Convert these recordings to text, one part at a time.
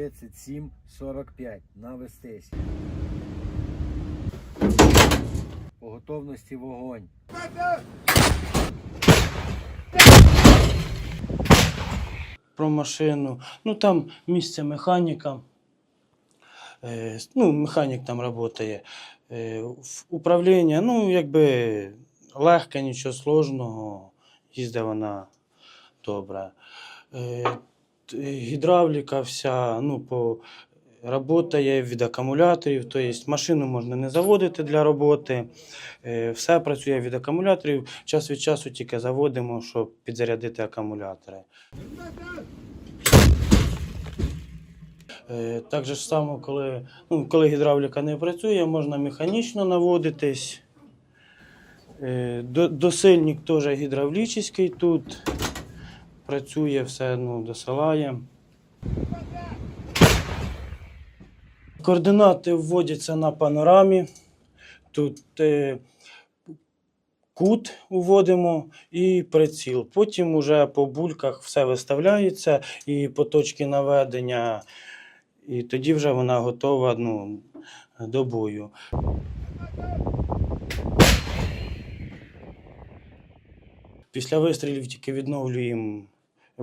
37 45 на Вестесі. По готовності вогонь. про машину. Ну там місце механіка. Е, ну, механік там працює. Е, управління, ну, якби легке, нічого сложного. Їздить вона добре. Е, гідравліка вся, ну, по Работає від акумуляторів, тобто машину можна не заводити для роботи. Е, Все працює від акумуляторів. Час від часу тільки заводимо, щоб підзарядити акумулятори. Е, Так же само, коли, ну, коли гідравліка не працює, можна механічно наводитись. Е, Досильник теж гідравлічний тут. Працює все, ну, досилає. Координати вводяться на панорамі. Тут е, кут вводимо і приціл. Потім уже по бульках все виставляється і по точці наведення, і тоді вже вона готова ну, до бою. Після вистрілів тільки відновлюємо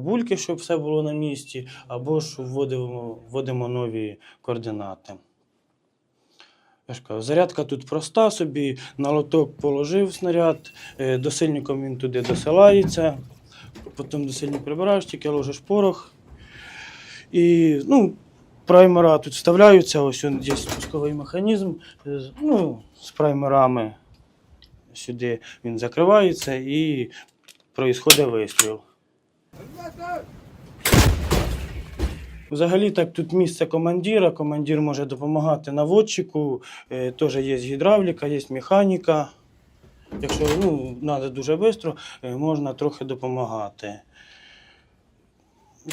бульки, щоб все було на місці, або ж вводимо, вводимо нові координати. Я ж кажу, зарядка тут проста собі, на лоток положив снаряд, е, досильником він туди досилається, потім досильник прибираєш, тільки ложиш порох. І ну, праймера тут вставляються, ось він є спусковий механізм. е, Ну, з праймерами сюди він закривається і проїсходить вистріл. Взагалі так тут місце командира. Командир може допомагати наводчику. Е, теж є гідравліка, є механіка. Якщо ну, треба дуже швидко, е, можна трохи допомагати.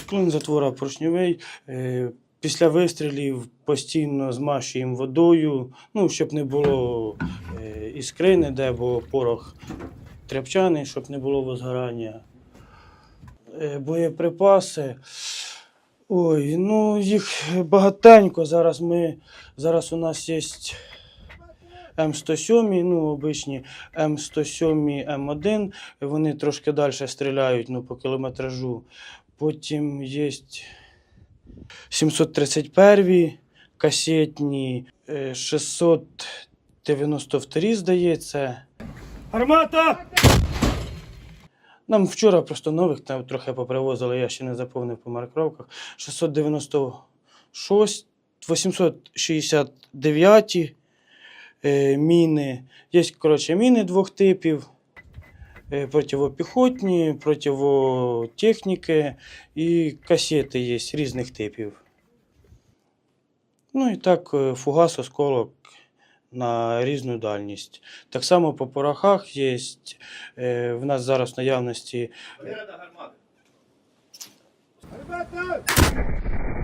Клин затвора поршньовий. Е, після вистрілів постійно змащуємо водою, ну, щоб не було е, іскри ніде, бо порох тряпчаний, щоб не було возгорання. Е, боєприпаси. Ой, ну їх багатенько. Зараз ми зараз у нас є М107, ну, обичні М107, М1. Вони трошки далі стріляють ну, по кілометражу. Потім є 731 касетні, е, 692, здається. Гармата! Нам вчора просто нових там трохи попривозили, я ще не заповнив по маркровках. 696, 869 е, міни. Є, коротше, міни двох типів. е, Противопіхотні, противотехніки і касети є різних типів. Ну і так, е, фугас, осколок на різну дальність. Так само по порохах є. Е, в нас зараз в наявності Гармата!